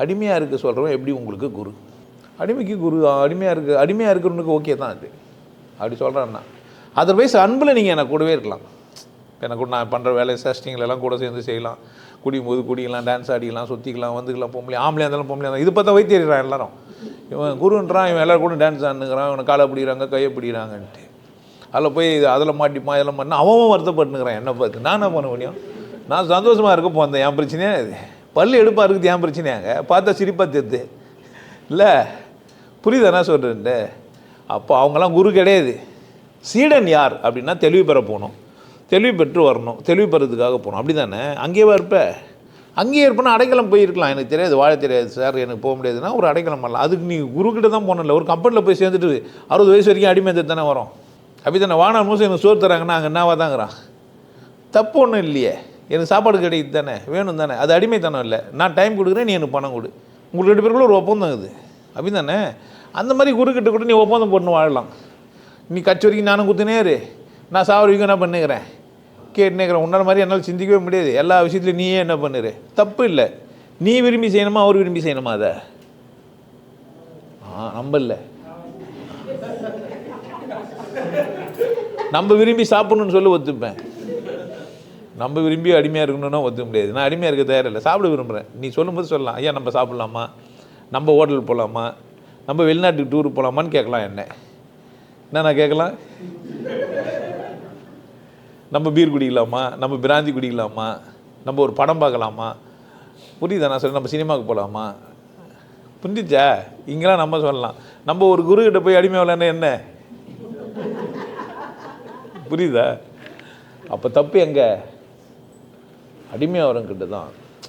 அடிமையாக இருக்க சொல்கிறவன் எப்படி உங்களுக்கு குரு? அடிமைக்கு குரு அடிமையாக இருக்கு அடிமையாக இருக்கிறவனுக்கு ஓகே தான் அது. அப்படி சொல்கிறான்னா அதர்வைஸ் அன்பில் நீங்கள் எனக்கு கூடவே இருக்கலாம். எனக்கு கூட நான் பண்ணுற வேலை சேஷ்டிங்களெல்லாம் கூட சேர்ந்து செய்யலாம். குடியும் போது குடிக்கலாம் டான்ஸ் ஆடிக்கலாம் சுற்றிக்கலாம் வந்துக்கலாம் பொம்பளை ஆம்பளையாக இருந்தாலும் பொம்பளையாக இருந்தாலும். இது பார்த்தா வைத்தியறான் எல்லாரும். இவன் குருன்றான் இவன் எல்லோரும் கூட டான்ஸ் ஆடுனுங்கிறான் இவனை காலை பிடிக்கிறாங்க கையை பிடிக்கிறாங்கன்ட்டு. அதில் போய் இது அதில் மாட்டிப்பான் இதெல்லாம் பண்ணால் அவன் வருத்தப்பட்டுனுக்கிறான். என்ன பார்த்து. நான் என்ன பண்ண முடியும்? நான் சந்தோஷமாக இருக்க போந்தேன் என் பிரச்சனையே இது? பல்லு எடுப்பாக இருக்குது ஏன் பிரச்சனையாங்க பார்த்தா சிரிப்பாக தெரியுது. இல்லை புரியுதா என்ன சொல்கிறேன்ட்டு அப்போ அவங்கெல்லாம் குரு கிடையாது. சீடன் யார் அப்படின்னா தெளிவு பெற போகணும். தெளிவு பெற்று வரணும். தெளிவு பெறதுக்காக போகணும். அப்படி தானே அங்கேயே இருப்ப. அங்கேயே இருப்பேன்னா அடைக்கலம் போயிருக்கலாம். எனக்கு தெரியாது வாழ தெரியாது சார் எனக்கு போக முடியாதுன்னா ஒரு அடைக்கலம் பண்ணலாம் அதுக்கு நீ குருக்கிட்ட தான் போகணும்ல. ஒரு கம்பெனியில் போய் சேர்ந்துட்டு அறுபது வயசு வரைக்கும் அடிமை தானே வரும். அப்படி தானே வானா மூசம் எனக்கு சோறு தராங்கன்னா அங்கே என்னவா தாங்கிறான்? தப்பு ஒன்றும் இல்லையே. எனக்கு சாப்பாடு கிடைக்குது தானே வேணும் தானே. அது அடிமைத்தனம் இல்லை. நான் டைம் கொடுக்குறேன் நீ எனக்கு பணம் கொடு. உங்களுக்கு ரெண்டு பேருக்குள்ள ஒரு ஒப்பந்தம் இது. அப்படி தானே அந்த மாதிரி குருக்கிட்ட கூட நீ ஒப்பந்தம் போட்டு வாழலாம். நீ கட்சி வரைக்கும் நானும் குத்துனே இரு. நான் சாவர வரைக்கும் என்ன பண்ணுகிறேன்? கேட்டுனேக்கிறேன் உன்னால் மாதிரி என்னால் சிந்திக்கவே முடியாது. எல்லா விஷயத்துலையும் நீயே என்ன பண்ணுற? தப்பு இல்லை. நீ விரும்பி செய்யணுமா அவர் விரும்பி செய்யணுமா அதை? ஆ நம்ம இல்லை. நம்ம விரும்பி சாப்பிடணும்னு சொல்லி ஒத்துப்பேன். நம்ம விரும்பி அடிமையாக இருக்கணும்னா ஒத்துக்க முடியாது. நான் அடிமையாக இருக்க தயாரில்லை. சாப்பிட விரும்புகிறேன் நீ சொல்லும்போது சொல்லலாம். ஐயா நம்ம சாப்பிட்லாமா? நம்ம ஹோட்டல் போகலாமா நம்ம வெளிநாட்டுக்கு டூர் போகலாமான்னு கேட்கலாம் என்ன. என்ன நான் கேட்கலாம்? நம்ம பீர் குடிக்கலாமா? நம்ம பிராந்தி குடிக்கலாமா? நம்ம ஒரு படம் பார்க்கலாமா? புரியுதா? நான் சொல்ல நம்ம சினிமாவுக்கு போகலாமா புரிஞ்சிச்சா? இங்கெல்லாம் நம்ம சொல்லலாம். நம்ம ஒரு குருக்கிட்ட போய் அடிமை விளையாட என்ன? புரியுதா? அப்போ தப்பு எங்கே? அடிமையாகிறவங்கிட்ட தான்